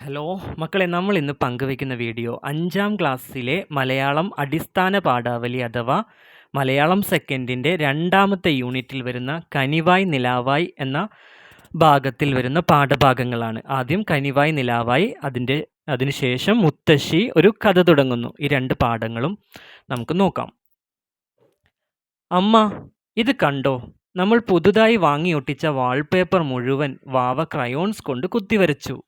Hello മക്കളെ നമ്മൾ ഇന്ന് പങ്കുവയ്ക്കുന്ന വീഡിയോ അഞ്ചാം ക്ലാസ്സിലെ മലയാളം അടിസ്ഥാന പാഠാവലി അഥവാ മലയാളം സെക്കൻഡിന്റെ രണ്ടാമത്തെ യൂണിറ്റിൽ വരുന്ന കനിവായ് നിലാവായ് എന്ന ഭാഗത്തിൽ വരുന്ന പാഠഭാഗങ്ങളാണ്. ആദ്യം കനിവായ് നിലാവായ് അതിന്റെ അതിനുശേഷം മുത്തശ്ശി ഒരു കഥ തുടങ്ങുന്നു. ഈ രണ്ട് പാഠങ്ങളും നമുക്ക് നോക്കാം. അമ്മ ഇത് കണ്ടോ? നമ്മൾ പുതുതായി വാങ്ങിയൊട്ടിച്ച വാൾപേപ്പർ മുഴുവൻ വാവ ക്രയോൺസ് കൊണ്ട് കുത്തിവരച്ചു.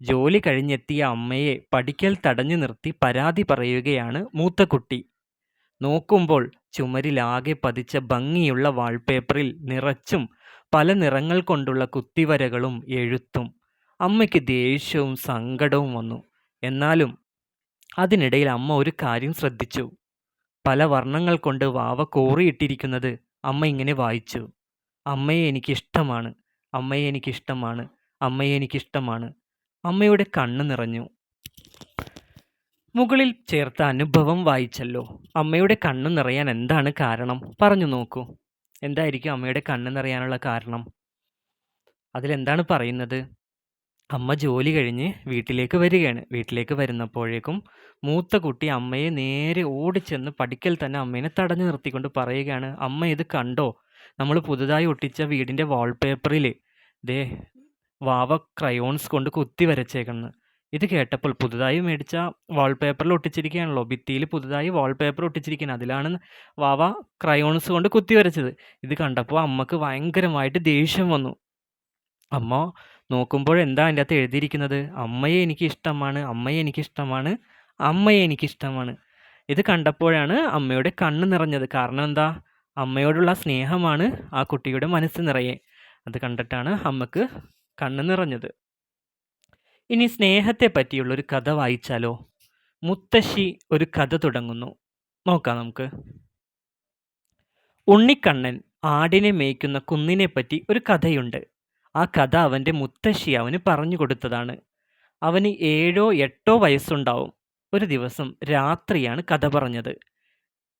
ജോലി കഴിഞ്ഞെത്തിയ അമ്മയെ പഠിക്കൽ തടഞ്ഞു നിർത്തി പരാതി പറയുകയാണ് മൂത്ത കുട്ടി. നോക്കുമ്പോൾ ചുമരിലാകെ പതിച്ച ഭംഗിയുള്ള വാൾപേപ്പറിൽ നിറച്ചും പല നിറങ്ങൾ കൊണ്ടുള്ള കുത്തിവരകളും എഴുത്തും. അമ്മയ്ക്ക് ദേഷ്യവും സങ്കടവും വന്നു. എന്നാലും അതിനിടയിൽ അമ്മ ഒരു കാര്യം ശ്രദ്ധിച്ചു. പല വർണങ്ങൾ കൊണ്ട് വാവ കോറിയിട്ടിരിക്കുന്നത് അമ്മ ഇങ്ങനെ വായിച്ചു. അമ്മയെ എനിക്കിഷ്ടമാണ്. അമ്മയെ എനിക്കിഷ്ടമാണ്. അമ്മയെ എനിക്കിഷ്ടമാണ്. അമ്മയുടെ കണ്ണ് നിറഞ്ഞു. മുകളിൽ ചേർത്ത അനുഭവം വായിച്ചല്ലോ. അമ്മയുടെ കണ്ണ് നിറയാൻ എന്താണ് കാരണം? പറഞ്ഞു നോക്കൂ. എന്തായിരിക്കും അമ്മയുടെ കണ്ണ് നിറയാനുള്ള കാരണം? അതിലെന്താണ് പറയുന്നത്? അമ്മ ജോലി കഴിഞ്ഞ് വീട്ടിലേക്ക് വരികയാണ്. വീട്ടിലേക്ക് വരുന്നപ്പോഴേക്കും മൂത്ത കുട്ടി അമ്മയെ നേരെ ഓടിച്ചെന്ന് പഠിക്കൽ തന്നെ അമ്മേനെ തടഞ്ഞു നിർത്തിക്കൊണ്ട് പറയുകയാണ് അമ്മ ഇത് കണ്ടോ? നമ്മൾ പുതുതായി ഒട്ടിച്ച വീടിന്റെ വാൾപേപ്പറിൽ ദേ വാവ ക്രയോൺസ് കൊണ്ട് കുത്തി വരച്ചേക്കുന്നത്. ഇത് കേട്ടപ്പോൾ പുതുതായി മേടിച്ച വാൾപേപ്പറിൽ ഒട്ടിച്ചിരിക്കുകയാണല്ലോ. ഭിത്തിയിൽ പുതുതായി വാൾപേപ്പർ ഒട്ടിച്ചിരിക്കുന്നത്. അതിലാണ് വാവ ക്രയോൺസ് കൊണ്ട് കുത്തി വരച്ചത്. ഇത് കണ്ടപ്പോൾ അമ്മയ്ക്ക് ഭയങ്കരമായിട്ട് ദേഷ്യം വന്നു. അമ്മ നോക്കുമ്പോൾ എന്താ അതിന്റെ അകത്ത് എഴുതിയിരിക്കുന്നത്? അമ്മയെ എനിക്ക് ഇഷ്ടമാണ് അമ്മയെ എനിക്ക് ഇഷ്ടമാണ് അമ്മയെ എനിക്ക് ഇഷ്ടമാണ് ഇത് കണ്ടപ്പോഴാണ് അമ്മയുടെ കണ്ണ് നിറഞ്ഞത്. കാരണം എന്താ? അമ്മയോടുള്ള സ്നേഹമാണ് ആ കുട്ടിയുടെ മനസ്സ് നിറയെ. അത് കണ്ടിട്ടാണ് അമ്മയ്ക്ക് കണ്ണ് നിറഞ്ഞത്. ഇനി സ്നേഹത്തെ പറ്റിയുള്ളൊരു കഥ വായിച്ചാലോ? മുത്തശ്ശി ഒരു കഥ തുടങ്ങുന്നു. നോക്കാം നമുക്ക്. ഉണ്ണിക്കണ്ണൻ ആടിനെ മേയ്ക്കുന്ന കുന്നിനെ പറ്റി ഒരു കഥയുണ്ട്. ആ കഥ അവന്റെ മുത്തശ്ശി അവന് പറഞ്ഞു കൊടുത്തതാണ്. അവന് ഏഴോ എട്ടോ വയസ്സുണ്ടാവും. ഒരു ദിവസം രാത്രിയാണ് കഥ പറഞ്ഞത്.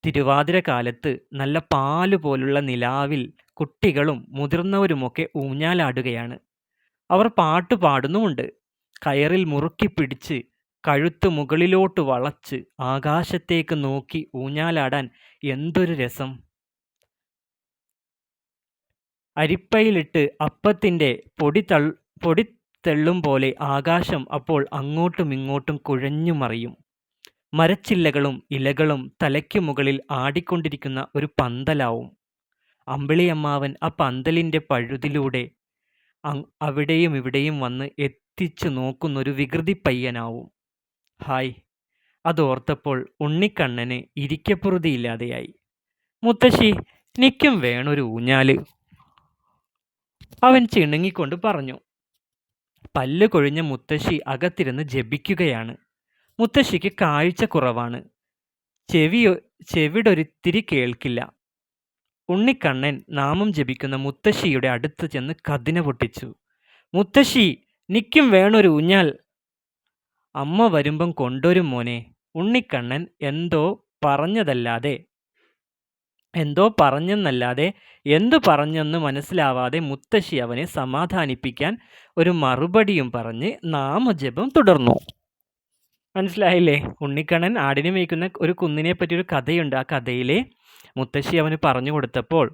തിരുവാതിര കാലത്ത് നല്ല പാൽ പോലുള്ള നിലാവിൽ കുട്ടികളും മുതിർന്നവരുമൊക്കെ ഊഞ്ഞാലാടുകയാണ്. അവർ പാട്ട് പാടുന്നുമുണ്ട്. കയറിൽ മുറുക്കി പിടിച്ച് കഴുത്ത് മുകളിലോട്ട് വളച്ച് ആകാശത്തേക്ക് നോക്കി ഊഞ്ഞാലാടാൻ എന്തൊരു രസം. അരിപ്പയിലിട്ട് അപ്പത്തിന്റെ പൊടി തൾ പൊടി തെള്ളും പോലെ ആകാശം അപ്പോൾ അങ്ങോട്ടും ഇങ്ങോട്ടും കുഴഞ്ഞു മറിയും. മരച്ചില്ലകളും ഇലകളും തലയ്ക്ക് മുകളിൽ ആടിക്കൊണ്ടിരിക്കുന്ന ഒരു പന്തലാവും. അമ്പിളിയമ്മാവൻ ആ പന്തലിന്റെ പഴുതിലൂടെ അവിടെയും ഇവിടെയും വന്ന് എത്തിച്ചു നോക്കുന്നൊരു വികൃതി പയ്യനാവും. ഹായ്. അതോർത്തപ്പോൾ ഉണ്ണിക്കണ്ണന് ഇരിക്കപ്പുറതിയില്ലാതെയായി മുത്തശ്ശി നിക്കും വേണൊരു ഊഞ്ഞാൽ. അവൻ ചിണുങ്ങിക്കൊണ്ട് പറഞ്ഞു. പല്ല് കൊഴിഞ്ഞ മുത്തശ്ശി അകത്തിരുന്ന് ജപിക്കുകയാണ്. മുത്തശ്ശിക്ക് കാഴ്ച കുറവാണ്. ചെവി ചെവിടൊരിത്തിരി കേൾക്കില്ല. ഉണ്ണിക്കണ്ണൻ നാമം ജപിക്കുന്ന മുത്തശ്ശിയുടെ അടുത്ത് ചെന്ന് കതിന പൊട്ടിച്ചു. മുത്തശ്ശി നിക്കും വേണൊരു ഊഞ്ഞാൽ. അമ്മ വരുമ്പം കൊണ്ടൊരും മോനെ. ഉണ്ണിക്കണ്ണൻ എന്തോ പറഞ്ഞതല്ലാതെ എന്തോ പറഞ്ഞെന്നല്ലാതെ എന്തു പറഞ്ഞെന്ന് മനസ്സിലാവാതെ മുത്തശ്ശി അവനെ സമാധാനിപ്പിക്കാൻ ഒരു മറുപടിയും പറഞ്ഞ് നാമജപം തുടർന്നു. മനസ്സിലായില്ലേ? ഉണ്ണിക്കണ്ണൻ ആടിനെ മേയ്ക്കുന്ന ഒരു കുന്നിനെ പറ്റി ഒരു കഥയുണ്ട്. ആ കഥയിലെ മുത്തശ്ശി അവന് പറഞ്ഞു കൊടുത്തപ്പോൾ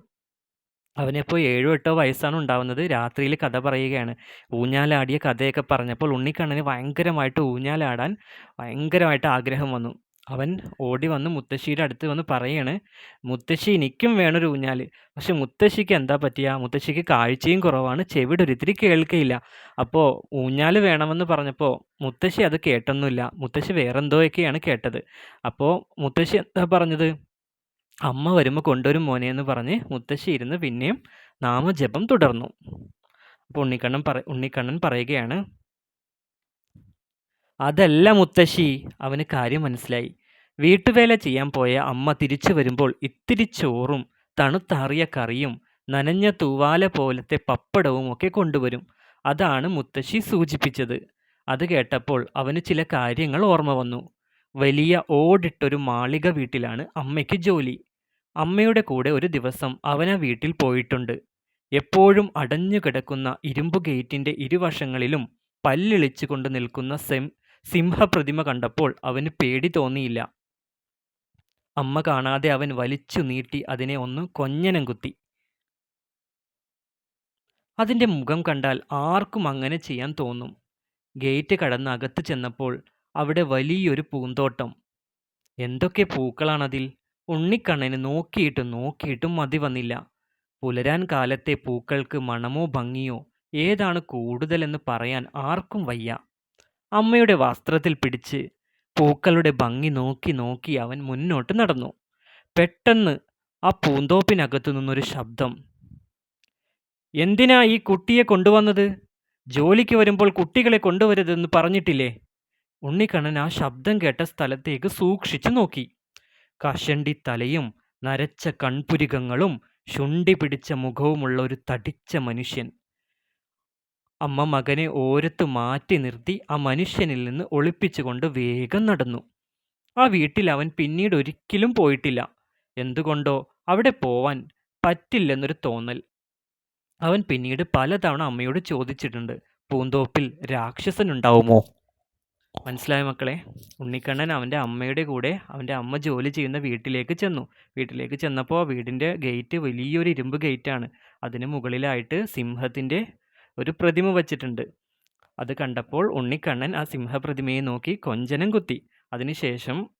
അവനിപ്പോൾ ഏഴോ എട്ടോ വയസ്സാണ് ഉണ്ടാവുന്നത്. രാത്രിയിൽ കഥ പറയുകയാണ്. ഊഞ്ഞാലാടിയ കഥയൊക്കെ പറഞ്ഞപ്പോൾ ഉണ്ണിക്കണ്ണന് ഭയങ്കരമായിട്ട് ഊഞ്ഞാലാടാൻ ഭയങ്കരമായിട്ട് ആഗ്രഹം വന്നു. അവൻ ഓടി വന്ന് മുത്തശ്ശിയുടെ അടുത്ത് വന്ന് പറയാണ് മുത്തശ്ശി എനിക്കും വേണൊരു ഊഞ്ഞാൽ പക്ഷെ മുത്തശ്ശിക്ക് എന്താ പറ്റിയ? മുത്തശ്ശിക്ക് കാഴ്ചയും കുറവാണ് ചെവിടൊരിത്തിരി കേൾക്കയില്ല. അപ്പോൾ ഊഞ്ഞാൽ വേണമെന്ന് പറഞ്ഞപ്പോൾ മുത്തശ്ശി അത് കേട്ടൊന്നുമില്ല. മുത്തശ്ശി വേറെന്തോയൊക്കെയാണ് കേട്ടത്. അപ്പോൾ മുത്തശ്ശി എന്താ പറഞ്ഞത്? അമ്മ വരുമ്പോൾ കൊണ്ടുവരും മോനെ എന്ന് പറഞ്ഞ് മുത്തശ്ശി ഇരുന്ന് പിന്നെയും നാമജപം തുടർന്നു. അപ്പോൾ ഉണ്ണിക്കണ്ണൻ പറ ഉണ്ണിക്കണ്ണൻ പറയുകയാണ് അതല്ല മുത്തശ്ശി. അവന് കാര്യം മനസ്സിലായി. വീട്ടുവേല ചെയ്യാൻ പോയ അമ്മ തിരിച്ചു വരുമ്പോൾ ഇത്തിരി ചോറും തണുത്താറിയ കറിയും നനഞ്ഞ തൂവാല പോലത്തെ പപ്പടവും ഒക്കെ കൊണ്ടുവരും. അതാണ് മുത്തശ്ശി സൂചിപ്പിച്ചത്. അത് കേട്ടപ്പോൾ അവന് ചില കാര്യങ്ങൾ ഓർമ്മ വന്നു. വലിയ ഓടിട്ടൊരു മാളിക വീട്ടിലാണ് അമ്മയ്ക്ക് ജോലി. അമ്മയുടെ കൂടെ ഒരു ദിവസം അവൻ ആ വീട്ടിൽ പോയിട്ടുണ്ട്. എപ്പോഴും അടഞ്ഞു കിടക്കുന്ന ഇരുമ്പ് ഗേറ്റിന്റെ ഇരുവശങ്ങളിലും പല്ലിളിച്ചു കൊണ്ട് നിൽക്കുന്ന സെം സിംഹപ്രതിമ കണ്ടപ്പോൾ അവന് പേടി തോന്നിയില്ല. അമ്മ കാണാതെ അവൻ വലിച്ചു നീട്ടി അതിനെ ഒന്ന് കൊഞ്ഞനം കുത്തി. അതിന്റെ മുഖം കണ്ടാൽ ആർക്കും അങ്ങനെ ചെയ്യാൻ തോന്നും. ഗേറ്റ് കടന്ന് അകത്ത് ചെന്നപ്പോൾ അവിടെ വലിയൊരു പൂന്തോട്ടം. എന്തൊക്കെ പൂക്കളാണതിൽ? ഉണ്ണിക്കണ്ണന് നോക്കിയിട്ടും നോക്കിയിട്ടും മതി വന്നില്ല. പുലരാൻ കാലത്തെ പൂക്കൾക്ക് മണമോ ഭംഗിയോ? ഏതാണ് കൂടുതലെന്ന് പറയാൻ ആർക്കും വയ്യ. അമ്മയുടെ വസ്ത്രത്തിൽ പിടിച്ച് പൂക്കളുടെ ഭംഗി നോക്കി നോക്കി അവൻ മുന്നോട്ട് നടന്നു. പെട്ടെന്ന് ആ പൂന്തോപ്പിനകത്തു നിന്നൊരു ശബ്ദം. എന്തിനാ ഈ കുട്ടിയെ കൊണ്ടുവന്നത്? ജോലിക്ക് വരുമ്പോൾ കുട്ടികളെ കൊണ്ടുവരുതെന്ന് പറഞ്ഞിട്ടില്ലേ? ഉണ്ണിക്കണ്ണൻ ആ ശബ്ദം കേട്ട സ്ഥലത്തേക്ക് സൂക്ഷിച്ചു നോക്കി. കഷണ്ടി തലയും നരച്ച കൺപുരികങ്ങളും ശുണ്ടി പിടിച്ച മുഖവുമുള്ള ഒരു തടിച്ച മനുഷ്യൻ. അമ്മ മകനെ ഓരത്ത് മാറ്റി നിർത്തി ആ മനുഷ്യനിൽ നിന്ന് ഒളിപ്പിച്ചുകൊണ്ട് വേഗം നടന്നു. ആ വീട്ടിൽ അവൻ പിന്നീട് ഒരിക്കലും പോയിട്ടില്ല. എന്തുകൊണ്ടോ അവിടെ പോവാൻ പറ്റില്ലെന്നൊരു തോന്നൽ. അവൻ പിന്നീട് പലതവണ അമ്മയോട് ചോദിച്ചിട്ടുണ്ട് പൂന്തോപ്പിൽ രാക്ഷസൻ ഉണ്ടാവുമോ മനസ്സിലായ മക്കളെ? ഉണ്ണിക്കണ്ണൻ അവന്റെ അമ്മയുടെ കൂടെ അവന്റെ അമ്മ ജോലി ചെയ്യുന്ന വീട്ടിലേക്ക് ചെന്നു. വീട്ടിലേക്ക് ചെന്നപ്പോൾ വീടിന്റെ ഗേറ്റ് വലിയൊരു ഇരുമ്പ് ഗേറ്റാണ്. അതിന് മുകളിലായിട്ട് സിംഹത്തിന്റെ ഒരു പ്രതിമ വച്ചിട്ടുണ്ട്. അത് കണ്ടപ്പോൾ ഉണ്ണിക്കണ്ണൻ ആ സിംഹപ്രതിമയെ നോക്കി കൊഞ്ചനം കുത്തി. അതിനുശേഷം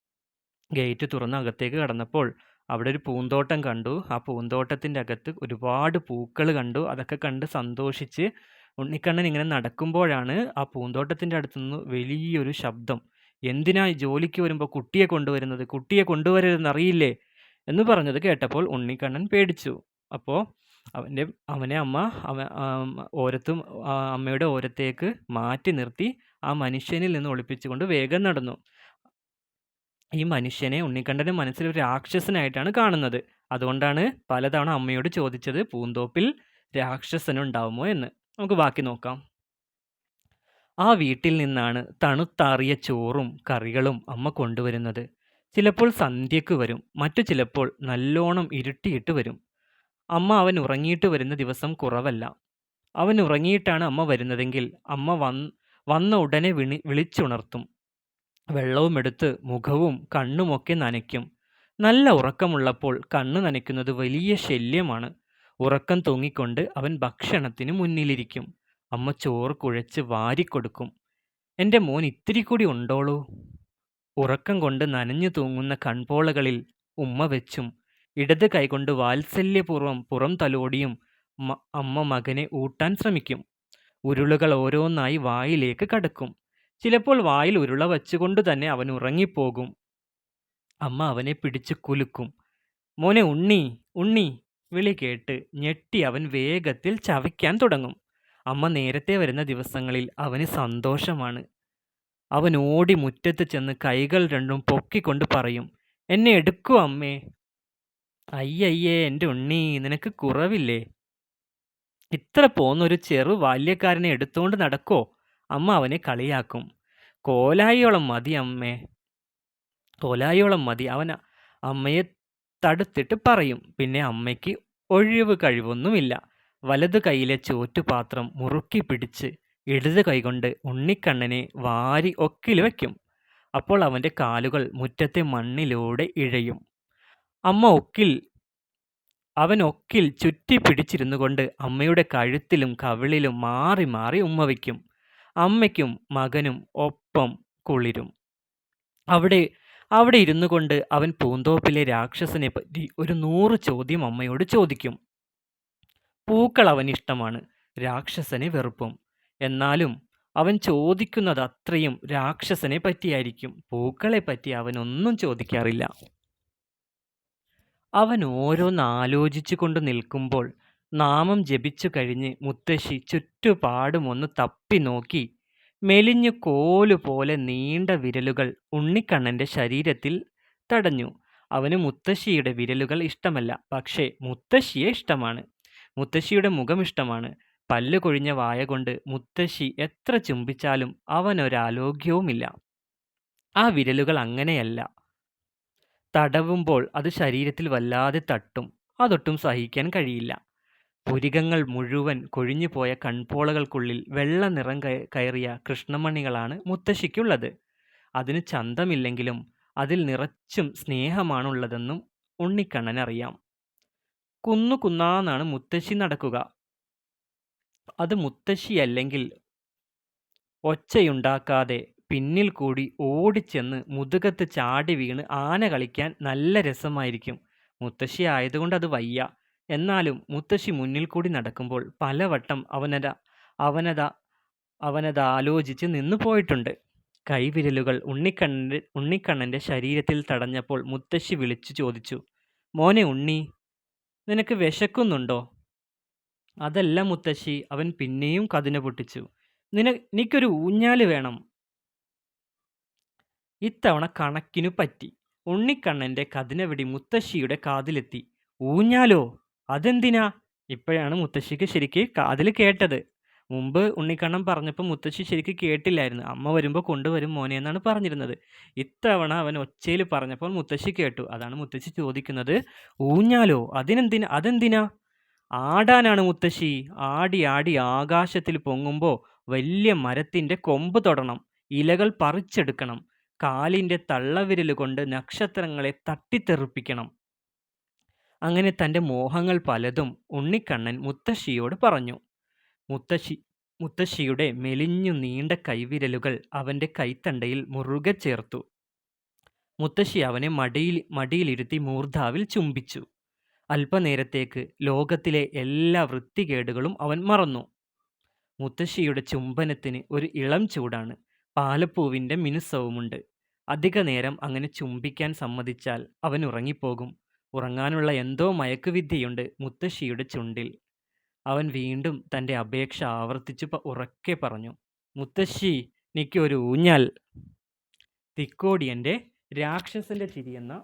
ഗേറ്റ് തുറന്ന് അകത്തേക്ക് കടന്നപ്പോൾ അവിടെ ഒരു പൂന്തോട്ടം കണ്ടു. ആ പൂന്തോട്ടത്തിന്റെ അകത്ത് ഒരുപാട് പൂക്കൾ കണ്ടു. അതൊക്കെ കണ്ട് സന്തോഷിച്ച് ഉണ്ണിക്കണ്ണൻ ഇങ്ങനെ നടക്കുമ്പോഴാണ് ആ പൂന്തോട്ടത്തിന്റെ അടുത്തുനിന്ന് വലിയൊരു ശബ്ദം. എന്തിനാ ജോലിക്ക് വരുമ്പോൾ കുട്ടിയെ കൊണ്ടുവരുന്നത്? കുട്ടിയെ കൊണ്ടുവരരുതെന്ന് അറിയില്ലേ എന്ന് പറഞ്ഞത് കേട്ടപ്പോൾ ഉണ്ണിക്കണ്ണൻ പേടിച്ചു. അപ്പോൾ അവന്റെ അവനെ അമ്മ അവ ഓരത്തും അമ്മയുടെ ഓരത്തേക്ക് മാറ്റി നിർത്തി ആ മനുഷ്യനിൽ നിന്ന് ഒളിപ്പിച്ചുകൊണ്ട് വേഗം നടന്നു. ഈ മനുഷ്യനെ ഉണ്ണിക്കണ്ഠന് മനസ്സിൽ ഒരു രാക്ഷസനായിട്ടാണ് കാണുന്നത്. അതുകൊണ്ടാണ് പലതവണ അമ്മയോട് ചോദിച്ചത് പൂന്തോപ്പിൽ രാക്ഷസനുണ്ടാവുമോ എന്ന്? നമുക്ക് ബാക്കി നോക്കാം. ആ വീട്ടിൽ നിന്നാണ് തണുത്താറിയ ചോറും കറികളും അമ്മ കൊണ്ടുവരുന്നത്. ചിലപ്പോൾ സന്ധ്യക്ക് വരും മറ്റു ചിലപ്പോൾ നല്ലോണം ഇരുട്ടിയിട്ട് വരും. അമ്മ അവൻ ഉറങ്ങിയിട്ട് വരുന്ന ദിവസം കുറവല്ല. അവൻ ഉറങ്ങിയിട്ടാണ് അമ്മ വരുന്നതെങ്കിൽ അമ്മ വന്ന് വന്ന ഉടനെ വിണി വിളിച്ചുണർത്തും. വെള്ളവുമെടുത്ത് മുഖവും കണ്ണുമൊക്കെ നനയ്ക്കും. നല്ല ഉറക്കമുള്ളപ്പോൾ കണ്ണ് നനയ്ക്കുന്നത് വലിയ ശല്യമാണ്. ഉറക്കം തൂങ്ങിക്കൊണ്ട് അവൻ ഭക്ഷണത്തിന് മുന്നിലിരിക്കും. അമ്മ ചോറ് കുഴച്ച് വാരിക്കൊടുക്കും. എന്റെ മോൻ ഇത്തിരി കൂടി ഉണ്ടോളൂ? ഉറക്കം കൊണ്ട് നനഞ്ഞു തൂങ്ങുന്ന കൺപോളകളിൽ ഉമ്മ വെച്ചും ഇടത് കൈകൊണ്ട് വാത്സല്യപൂർവം പുറം തലോടിയും അമ്മ മകനെ ഊട്ടാൻ ശ്രമിക്കും. ഉരുളുകൾ ഓരോന്നായി വായിലേക്ക് കടക്കും. ചിലപ്പോൾ വായിൽ ഉരുള വച്ചുകൊണ്ട് തന്നെ അവൻ ഉറങ്ങിപ്പോകും. അമ്മ അവനെ പിടിച്ച് കുലുക്കും. മോനെ ഉണ്ണി ഉണ്ണി വിളി കേട്ട് ഞെട്ടി അവൻ വേഗത്തിൽ ചവയ്ക്കാൻ തുടങ്ങും. അമ്മ നേരത്തെ വരുന്ന ദിവസങ്ങളിൽ അവന് സന്തോഷമാണ്. അവൻ ഓടി മുറ്റത്ത് ചെന്ന് കൈകൾ രണ്ടും പൊക്കിക്കൊണ്ട് പറയും എന്നെ എടുക്കൂ അമ്മേ അയ്യയ്യേ എന്റെ ഉണ്ണി നിനക്ക് കുറവില്ലേ? ഇത്ര പോന്ന ഒരു ചെറു ബാല്യക്കാരനെ എടുത്തുകൊണ്ട് നടക്കോ? അമ്മ അവനെ കളിയാക്കും. കോലായിയോളം മതി അമ്മേ. കോലായിയോളം മതി. അവൻ അമ്മയെ തടുത്തിട്ട് പറയും. പിന്നെ അമ്മയ്ക്ക് ഒഴിവ് കഴിവൊന്നുമില്ല. വലതു കൈയിലെ ചോറ്റുപാത്രം മുറുക്കി പിടിച്ച് ഇടത് കൈകൊണ്ട് ഉണ്ണിക്കണ്ണനെ വാരി ഒക്കിൽ വയ്ക്കും. അപ്പോൾ അവന്റെ കാലുകൾ മുറ്റത്തെ മണ്ണിലൂടെ ഇഴയും. അമ്മ ഒക്കിൽ അവൻ ഒക്കിൽ ചുറ്റി പിടിച്ചിരുന്നു കൊണ്ട് അമ്മയുടെ കഴുത്തിലും കവിളിലും മാറി മാറി ഉമ്മ വയ്ക്കും. അമ്മയ്ക്കും മകനും ഒപ്പം കുളിരും. അവിടെ അവിടെ ഇരുന്നു കൊണ്ട് അവൻ പൂന്തോപ്പിലെ രാക്ഷസനെ പറ്റി ഒരു നൂറ് ചോദ്യം അമ്മയോട് ചോദിക്കും. പൂക്കൾ അവൻ ഇഷ്ടമാണ് രാക്ഷസനെ വെറുപ്പും. എന്നാലും അവൻ ചോദിക്കുന്നത് അത്രയും രാക്ഷസനെ പറ്റിയായിരിക്കും. പൂക്കളെ പറ്റി അവനൊന്നും ചോദിക്കാറില്ല. അവൻ ഓരോന്ന് ആലോചിച്ചു കൊണ്ട് നിൽക്കുമ്പോൾ നാമം ജപിച്ചു കഴിഞ്ഞ് മുത്തശ്ശി ചുറ്റുപാടും ഒന്ന് തപ്പി നോക്കി മെലിഞ്ഞു കോലുപോലെ നീണ്ട വിരലുകൾ ഉണ്ണിക്കണ്ണന്റെ ശരീരത്തിൽ തടഞ്ഞു. അവന് മുത്തശ്ശിയുടെ വിരലുകൾ ഇഷ്ടമല്ല പക്ഷേ മുത്തശ്ശിയെ ഇഷ്ടമാണ്. മുത്തശ്ശിയുടെ മുഖം ഇഷ്ടമാണ്. പല്ല് കൊഴിഞ്ഞ വായ കൊണ്ട് മുത്തശ്ശി എത്ര ചുംബിച്ചാലും അവനൊരാലോഗ്യവുമില്ല ആ വിരലുകൾ അങ്ങനെയല്ല. തടവുമ്പോൾ അത് ശരീരത്തിൽ വല്ലാതെ തട്ടും. അതൊട്ടും സഹിക്കാൻ കഴിയില്ല. പുരികങ്ങൾ മുഴുവൻ കൊഴിഞ്ഞുപോയ കൺപോളകൾക്കുള്ളിൽ വെള്ള നിറം കയറിയ കൃഷ്ണമണികളാണ് മുത്തശ്ശിക്കുള്ളത്. അതിന് ചന്തമില്ലെങ്കിലും അതിൽ നിറച്ചും സ്നേഹമാണുള്ളതെന്നും ഉണ്ണിക്കണ്ണൻ അറിയാം. കുന്നു കുന്നാന്നാണ് മുത്തശ്ശി നടക്കുക. അത് മുത്തശ്ശിയല്ലെങ്കിൽ ഒച്ചയുണ്ടാക്കാതെ പിന്നിൽ കൂടി ഓടിച്ചെന്ന് മുതുകത്ത് ചാടി വീണ് ആന കളിക്കാൻ നല്ല രസമായിരിക്കും. മുത്തശ്ശി ആയതുകൊണ്ട് അത് വയ്യ. എന്നാലും മുത്തശ്ശി മുന്നിൽ കൂടി നടക്കുമ്പോൾ പലവട്ടം അവനത അവനത അവനത് ആലോചിച്ച് നിന്നു പോയിട്ടുണ്ട്. കൈവിരലുകൾ ഉണ്ണിക്കണ്ണന്റെ ഉണ്ണിക്കണ്ണന്റെ ശരീരത്തിൽ തടഞ്ഞപ്പോൾ മുത്തശ്ശി വിളിച്ചു ചോദിച്ചു മോനെ ഉണ്ണി നിനക്ക് വിശക്കുന്നുണ്ടോ? അതല്ല മുത്തശ്ശി അവൻ പിന്നെയും കതിന പൊട്ടിച്ചു. നിന എനിക്കൊരു ഊഞ്ഞാൽ വേണം. ഇത്തവണ കണക്കിനു പറ്റി. ഉണ്ണിക്കണ്ണന്റെ കഥനവിടി മുത്തശ്ശിയുടെ കാതിലെത്തി. ഊഞ്ഞാലോ? അതെന്തിനാ? ഇപ്പോഴാണ് മുത്തശ്ശിക്ക് ശരിക്ക് കാതിൽ കേട്ടത്. മുമ്പ് ഉണ്ണിക്കണ്ണൻ പറഞ്ഞപ്പോൾ മുത്തശ്ശി ശരിക്ക് കേട്ടില്ലായിരുന്നു. അമ്മ വരുമ്പോൾ കൊണ്ടുവരും മോനെ എന്നാണ് പറഞ്ഞിരുന്നത്. ഇത്തവണ അവൻ ഒച്ചയിൽ പറഞ്ഞപ്പോൾ മുത്തശ്ശി കേട്ടു. അതാണ് മുത്തശ്ശി ചോദിക്കുന്നത് ഊഞ്ഞാലോ? അതിനെന്തിനാ? അതെന്തിനാ? ആടാനാണ് മുത്തശ്ശി. ആടി ആടി ആകാശത്തിൽ പൊങ്ങുമ്പോൾ വലിയ മരത്തിന്റെ കൊമ്പ് തൊടണം. ഇലകൾ പറിച്ചെടുക്കണം. കാലിന്റെ തള്ളവിരൽ കൊണ്ട് നക്ഷത്രങ്ങളെ തട്ടിത്തെറിപ്പിക്കണം. അങ്ങനെ തന്റെ മോഹങ്ങൾ പലതും ഉണ്ണിക്കണ്ണൻ മുത്തശ്ശിയോട് പറഞ്ഞു. മുത്തശ്ശി മുത്തശ്ശിയുടെ മെലിഞ്ഞു നീണ്ട കൈവിരലുകൾ അവന്റെ കൈത്തണ്ടയിൽ മുറുകെ ചേർത്തു. മുത്തശ്ശി അവനെ മടിയിൽ മടിയിലിരുത്തി മൂർധാവിൽ ചുംബിച്ചു. അല്പനേരത്തേക്ക് ലോകത്തിലെ എല്ലാ വൃത്തികേടുകളും അവൻ മറന്നു. മുത്തശ്ശിയുടെ ചുംബനത്തിന് ഒരു ഇളം ചൂടാണ്. പാലപ്പൂവിന്റെ മിനുസവുമുണ്ട്. അധിക നേരം അങ്ങനെ ചുംബിക്കാൻ സമ്മതിച്ചാൽ അവൻ ഉറങ്ങിപ്പോകും. ഉറങ്ങാനുള്ള എന്തോ മയക്കുവിദ്യയുണ്ട് മുത്തശ്ശിയുടെ ചുണ്ടിൽ. അവൻ വീണ്ടും തന്റെ അപേക്ഷ ആവർത്തിച്ചു ഉറക്കെ പറഞ്ഞു മുത്തശ്ശി നിക്ക് ഒരു ഊഞ്ഞാൽ. തിക്കോടിയന്റെ രാക്ഷസന്റെ ചിരിയെന്ന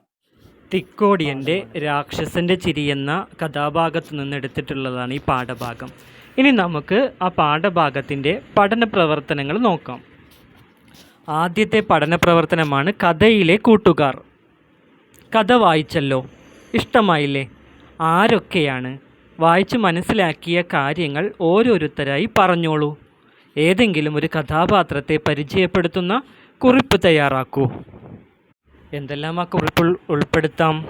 തിക്കോടിയന്റെ രാക്ഷസന്റെ ചിരിയെന്ന കഥാഭാഗത്ത് നിന്ന് എടുത്തിട്ടുള്ളതാണ് ഈ പാഠഭാഗം. ഇനി നമുക്ക് ആ പാഠഭാഗത്തിന്റെ പഠന പ്രവർത്തനങ്ങൾ നോക്കാം. ആദ്യത്തെ പഠന പ്രവർത്തനമാണ് കഥയിലെ കൂട്ടുകാർ. കഥ വായിച്ചല്ലോ. ഇഷ്ടമായില്ലേ? ആരൊക്കെയാണ്? വായിച്ച് മനസ്സിലാക്കിയ കാര്യങ്ങൾ ഓരോരുത്തരായി പറഞ്ഞോളൂ. ഏതെങ്കിലും ഒരു കഥാപാത്രത്തെ പരിചയപ്പെടുത്തുന്ന കുറിപ്പ് തയ്യാറാക്കൂ. എന്തെല്ലാം ആ കുറിപ്പ് ഉൾപ്പെടുത്താം?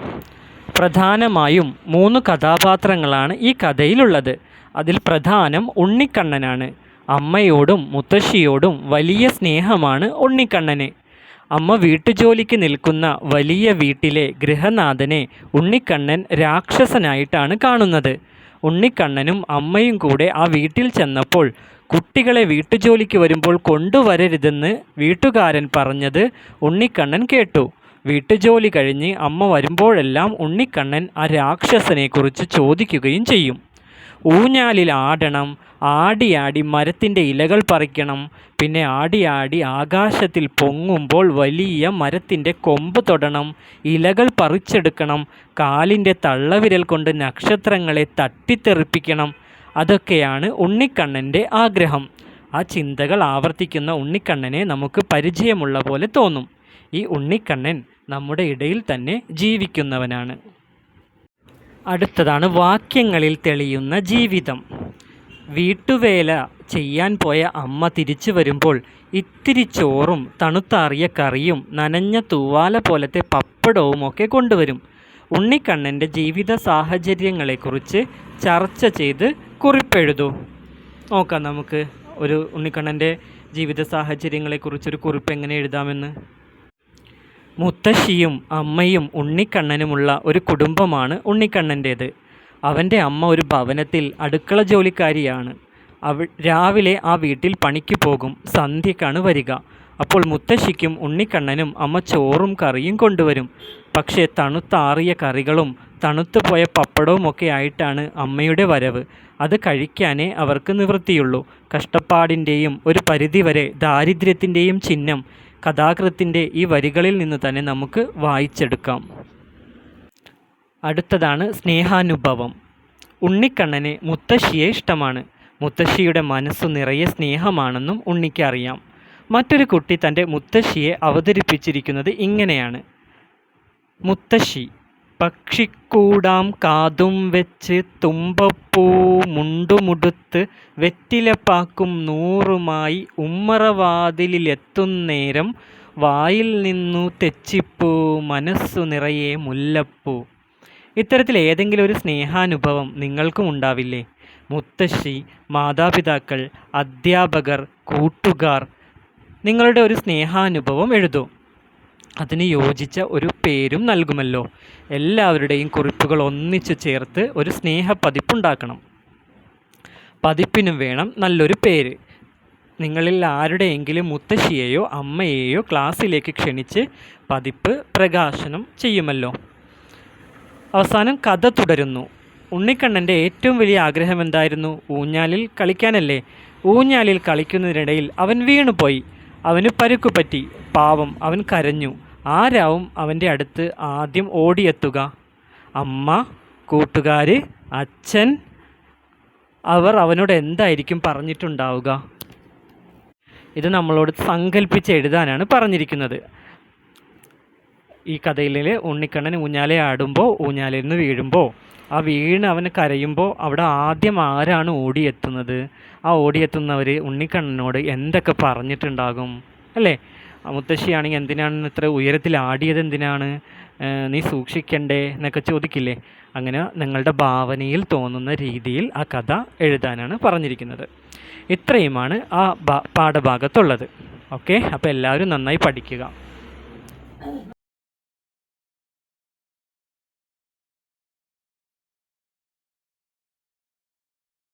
പ്രധാനമായും മൂന്ന് കഥാപാത്രങ്ങളാണ് ഈ കഥയിലുള്ളത്. അതിൽ പ്രധാനം ഉണ്ണിക്കണ്ണനാണ്. അമ്മയോടും മുത്തശ്ശിയോടും വലിയ സ്നേഹമാണ് ഉണ്ണിക്കണ്ണന്. അമ്മ വീട്ടുജോലിക്ക് നിൽക്കുന്ന വലിയ വീട്ടിലെ ഗൃഹനാഥനെ ഉണ്ണിക്കണ്ണൻ രാക്ഷസനായിട്ടാണ് കാണുന്നത്. ഉണ്ണിക്കണ്ണനും അമ്മയും കൂടെ ആ വീട്ടിൽ ചെന്നപ്പോൾ കുട്ടികളെ വീട്ടുജോലിക്ക് വരുമ്പോൾ കൊണ്ടുവരരുതെന്ന് വീട്ടുകാരൻ പറഞ്ഞത് ഉണ്ണിക്കണ്ണൻ കേട്ടു. വീട്ടുജോലി കഴിഞ്ഞ് അമ്മ വരുമ്പോഴെല്ലാം ഉണ്ണിക്കണ്ണൻ ആ രാക്ഷസനെക്കുറിച്ച് ചോദിക്കുകയും ചെയ്യും. ഊഞ്ഞാലിൽ ആടണം ആടിയാടി മരത്തിന്റെ ഇലകൾ പറിക്കണം. പിന്നെ ആടിയാടി ആകാശത്തിൽ പൊങ്ങുമ്പോൾ വലിയ മരത്തിന്റെ കൊമ്പ് തൊടണം. ഇലകൾ പറിച്ചെടുക്കണം. കാലിന്റെ തള്ളവിരൽ കൊണ്ട് നക്ഷത്രങ്ങളെ തട്ടിത്തെറിപ്പിക്കണം. അതൊക്കെയാണ് ഉണ്ണിക്കണ്ണന്റെ ആഗ്രഹം. ആ ചിന്തകൾ ആവർത്തിക്കുന്ന ഉണ്ണിക്കണ്ണനെ നമുക്ക് പരിചയമുള്ള പോലെ തോന്നും. ഈ ഉണ്ണിക്കണ്ണൻ നമ്മുടെ ഇടയിൽ തന്നെ ജീവിക്കുന്നവനാണ്. അടുത്തതാണ് വാക്യങ്ങളിൽ തെളിയുന്ന ജീവിതം. വീട്ടുവേല ചെയ്യാൻ പോയ അമ്മ തിരിച്ചു വരുമ്പോൾ ഇത്തിരി ചോറും തണുത്താറിയ കറിയും നനഞ്ഞ തൂവാല പോലത്തെ പപ്പടവും ഒക്കെ കൊണ്ടുവരും. ഉണ്ണിക്കണ്ണന്റെ ജീവിത സാഹചര്യങ്ങളെക്കുറിച്ച് ചർച്ച ചെയ്ത് കുറിപ്പെഴുതൂ. നോക്കാം നമുക്ക് ഒരു ഉണ്ണിക്കണ്ണന്റെ ജീവിത സാഹചര്യങ്ങളെക്കുറിച്ചൊരു കുറിപ്പ് എങ്ങനെ എഴുതാമെന്ന്. മുത്തശ്ശിയും അമ്മയും ഉണ്ണിക്കണ്ണനുമുള്ള ഒരു കുടുംബമാണ് ഉണ്ണിക്കണ്ണന്റേത് അവന്റെ അമ്മ ഒരു ഭവനത്തിൽ അടുക്കള ജോലിക്കാരിയാണ്. അവ രാവിലെ ആ വീട്ടിൽ പണിക്ക് പോകും. സന്ധ്യക്കാണ് വരിക. അപ്പോൾ മുത്തശ്ശിക്കും ഉണ്ണിക്കണ്ണനും അമ്മ ചോറും കറിയും കൊണ്ടുവരും. പക്ഷേ തണുത്താറിയ കറികളും തണുത്തുപോയ പപ്പടവും ഒക്കെ ആയിട്ടാണ് അമ്മയുടെ വരവ്. അത് കഴിക്കാനേ അവർക്ക് നിവൃത്തിയുള്ളൂ. കഷ്ടപ്പാടിന്റെയും ഒരു പരിധിവരെ ദാരിദ്ര്യത്തിന്റെയും ചിഹ്നം കഥാകൃത്തിന്റെ ഈ വരികളിൽ നിന്ന് തന്നെ നമുക്ക് വായിച്ചെടുക്കാം. അടുത്തതാണ് സ്നേഹാനുഭവം. ഉണ്ണിക്കണ്ണന് മുത്തശ്ശിയെ ഇഷ്ടമാണ്. മുത്തശ്ശിയുടെ മനസ്സു നിറയെ സ്നേഹമാണെന്നും ഉണ്ണിക്കറിയാം മറ്റൊരു കുട്ടി തന്റെ മുത്തശ്ശിയെ അവതരിപ്പിച്ചിരിക്കുന്നത് ഇങ്ങനെയാണ്. മുത്തശ്ശി പക്ഷിക്കൂടാം കാതും വെച്ച് തുമ്പപ്പൂ മുണ്ടുമുടുത്ത് വെറ്റിലപ്പാക്കും നൂറുമായി ഉമ്മറവാതിലിലെത്തുന്നേരം വായിൽ നിന്നു തെച്ചിപ്പൂ മനസ്സു നിറയെ മുല്ലപ്പൂ. ഇത്തരത്തിൽ ഏതെങ്കിലും ഒരു സ്നേഹാനുഭവം നിങ്ങൾക്കും ഉണ്ടാവില്ലേ? മുത്തശ്ശി മാതാപിതാക്കൾ അധ്യാപകർ കൂട്ടുകാർ നിങ്ങളുടെ ഒരു സ്നേഹാനുഭവം എഴുതൂ. അതിന് യോജിച്ച ഒരു പേരും നൽകുമല്ലോ. എല്ലാവരുടെയും കുറിപ്പുകൾ ഒന്നിച്ചു ചേർത്ത് ഒരു സ്നേഹപ്പതിപ്പുണ്ടാക്കണം പതിപ്പിനും വേണം നല്ലൊരു പേര്. നിങ്ങളിൽ ആരുടെയെങ്കിലും മുത്തശ്ശിയെയോ അമ്മയെയോ ക്ലാസ്സിലേക്ക് ക്ഷണിച്ച് പതിപ്പ് പ്രകാശനം ചെയ്യുമല്ലോ. അവസാനം കഥ തുടരുന്നു. ഉണ്ണിക്കണ്ണന്റെ ഏറ്റവും വലിയ ആഗ്രഹം എന്തായിരുന്നു? ഊഞ്ഞാലിൽ കളിക്കാനല്ലേ? ഊഞ്ഞാലിൽ കളിക്കുന്നതിനിടയിൽ അവൻ വീണുപോയി. അവന് പരുക്കു പറ്റി. പാവം അവൻ കരഞ്ഞു. ആരാവും അവന്റെ അടുത്ത് ആദ്യം ഓടിയെത്തുക? അമ്മ കൂട്ടുകാർ അച്ഛൻ അവർ അവനോട് എന്തായിരിക്കും പറഞ്ഞിട്ടുണ്ടാവുക? ഇത് നമ്മളോട് സങ്കല്പിച്ച് എഴുതാനാണ് പറഞ്ഞിരിക്കുന്നത്. ഈ കഥയിൽ ഉണ്ണിക്കണ്ണൻ ഊഞ്ഞാലെ ആടുമ്പോൾ ഊഞ്ഞാലിൽ നിന്ന് വീഴുമ്പോൾ ആ വീണ് അവന് കരയുമ്പോൾ അവിടെ ആദ്യം ആരാണ് ഓടിയെത്തുന്നത്? ആ ഓടിയെത്തുന്നവർ ഉണ്ണിക്കണ്ണനോട് എന്തൊക്കെ പറഞ്ഞിട്ടുണ്ടാകും? അല്ലേ? മുത്തശ്ശിയാണെങ്കിൽ എന്തിനാണ് ഇത്ര ഉയരത്തിൽ ആടിയത് എന്തിനാണ്? നീ സൂക്ഷിക്കണ്ടേ എന്നൊക്കെ ചോദിക്കില്ലേ? അങ്ങനെ നിങ്ങളുടെ ഭാവനയിൽ തോന്നുന്ന രീതിയിൽ ആ കഥ എഴുതാനാണ് പറഞ്ഞിരിക്കുന്നത്. ഇത്രയുമാണ് ആ പാഠഭാഗത്തുള്ളത്. ഓക്കെ? അപ്പോൾ എല്ലാവരും നന്നായി പഠിക്കുക.